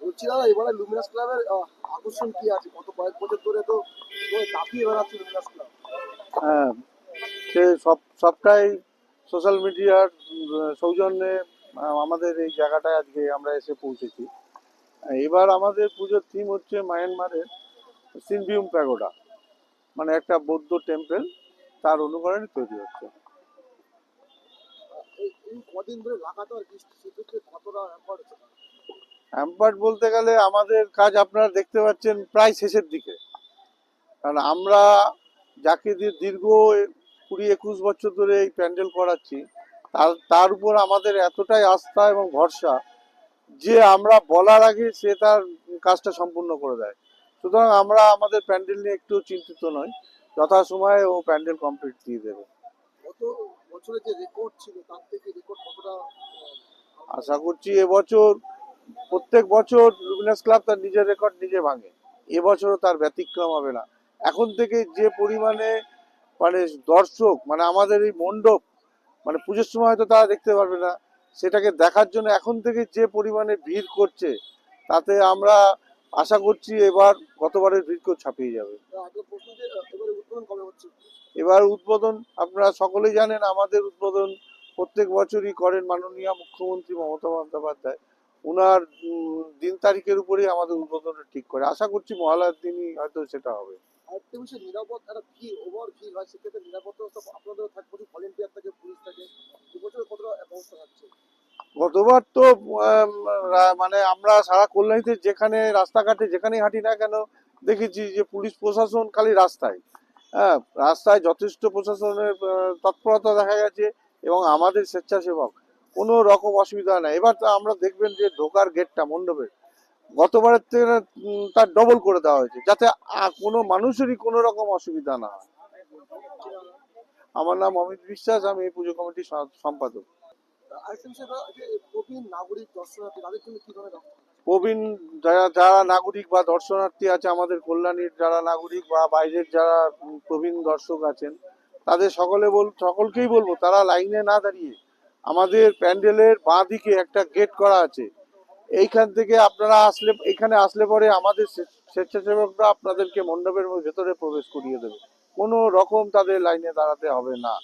বলছি, দাদা, এবারে লুমিনাস ক্লাবের আকর্ষণ কি আছে? গত কয়েক বছর ধরে তো কাঁপিয়ে বেড়াচ্ছে লুমিনাস ক্লাব হ্যাঁ সে সব, সবটাই সোশ্যাল মিডিয়ার সৌজন্যে আমাদের এই জায়গাটায় আজকে আমরা এসে পৌঁছেছি। এবার আমাদের পুজোর থিম হচ্ছে মায়ানমারের সিনভিউম প্যাগোডা মানে একটা বৌদ্ধ টেম্পল তার অনুকরণে তৈরি হচ্ছে। হ্যাম্পার্ড বলতে গেলে আমাদের কাজ আপনারা দেখতে পাচ্ছেন প্রায় শেষের দিকে। কারণ আমরা যাকে দিয়ে দীর্ঘ কুড়ি একুশ বছর ধরে এই প্যান্ডেল করাচ্ছি তার তার উপর আমাদের এতটাই আস্থা এবং ভরসা যে আমরা বলার আগে সে তার কাজটা সম্পূর্ণ করে দেয়। সুতরাং আমরা আমাদের প্যান্ডেল নিয়ে একটু চিন্তিত নয় যথাসময়ে ও প্যান্ডেল কমপ্লিট দিয়ে দেবে। গত বছরে যে রেকর্ড ছিল তার থেকে রেকর্ড কতটা আশা করছি এবছর প্রত্যেক বছর লুমিনাস ক্লাব তার নিজের রেকর্ড নিজে ভাঙে। এবছরও তার ব্যতিক্রম হবে না। এখন থেকে যে পরিমাণে মানে দর্শক মানে আমাদের এই মণ্ডপ মানে পুজোর সময় হয়তো তারা দেখতে পারবে না সেটাকে দেখার জন্য এখন থেকে যে পরিমাণে ভিড় করছে তাতে আমরা আশা করছি এবার গতবারের ভিড়কেও ছাপিয়ে যাবে। এবার উদ্বোধন আপনারা সকলেই জানেন আমাদের উদ্বোধন প্রত্যেক বছরই করেন মাননীয় মুখ্যমন্ত্রী মমতা বন্দ্যোপাধ্যায়। উনার দিন তারিখের উপরেই আমাদের উদ্বোধনটা ঠিক করে। আশা করছি মহালয়ার দিনই হয়তো সেটা হবে। নিরাপদ একটা ভিড় ওভার ভিড় হয় সেক্ষেত্রে নিরাপত্তা আপনাদের থাকে প্রচুর ভলেন্টিয়ার থাকে পুলিশ থাকে এবছর কতটা ব্যবস্থা থাকছে গতবার তো মানে আমরা সারা কল্যাণীতে যেখানে রাস্তাঘাটে যেখানেই হাঁটি না কেন, দেখেছি যে পুলিশ প্রশাসন খালি রাস্তায়। হ্যাঁ রাস্তায় যথেষ্ট প্রশাসনের তৎপরতা দেখা গেছে এবং আমাদের স্বেচ্ছাসেবক। কোনো রকম অসুবিধা নেই। এবার তো আমরা দেখবেন যে ঢোকার গেটটা মণ্ডপের, গতবারের থেকে তার ডবল করে দেওয়া হয়েছে, যাতে কোনো মানুষেরই কোনো রকম অসুবিধা না হয়। আমার নাম অমিত বিশ্বাস, আমি এই পুজো কমিটির সম্পাদক। প্রবীণ যারা নাগরিক বা দর্শনার্থী আছে আমাদের কল্যাণীর যারা নাগরিক বা বাইরের যারা প্রবীণ দর্শক আছেন, তাদের সকলে বল, সকলকেই বলব, তারা লাইনে না দাঁড়িয়ে আমাদের প্যান্ডেলের বাঁ দিকে একটা গেট করা আছে। এইখান থেকে আপনারা আসলে, এখানে আসলে পরে আমাদের স্বেচ্ছাসেবকরা আপনাদেরকে মণ্ডপের ভেতরে প্রবেশ করিয়ে দেবে। কোনো রকম তাদের লাইনে দাঁড়াতে হবে না।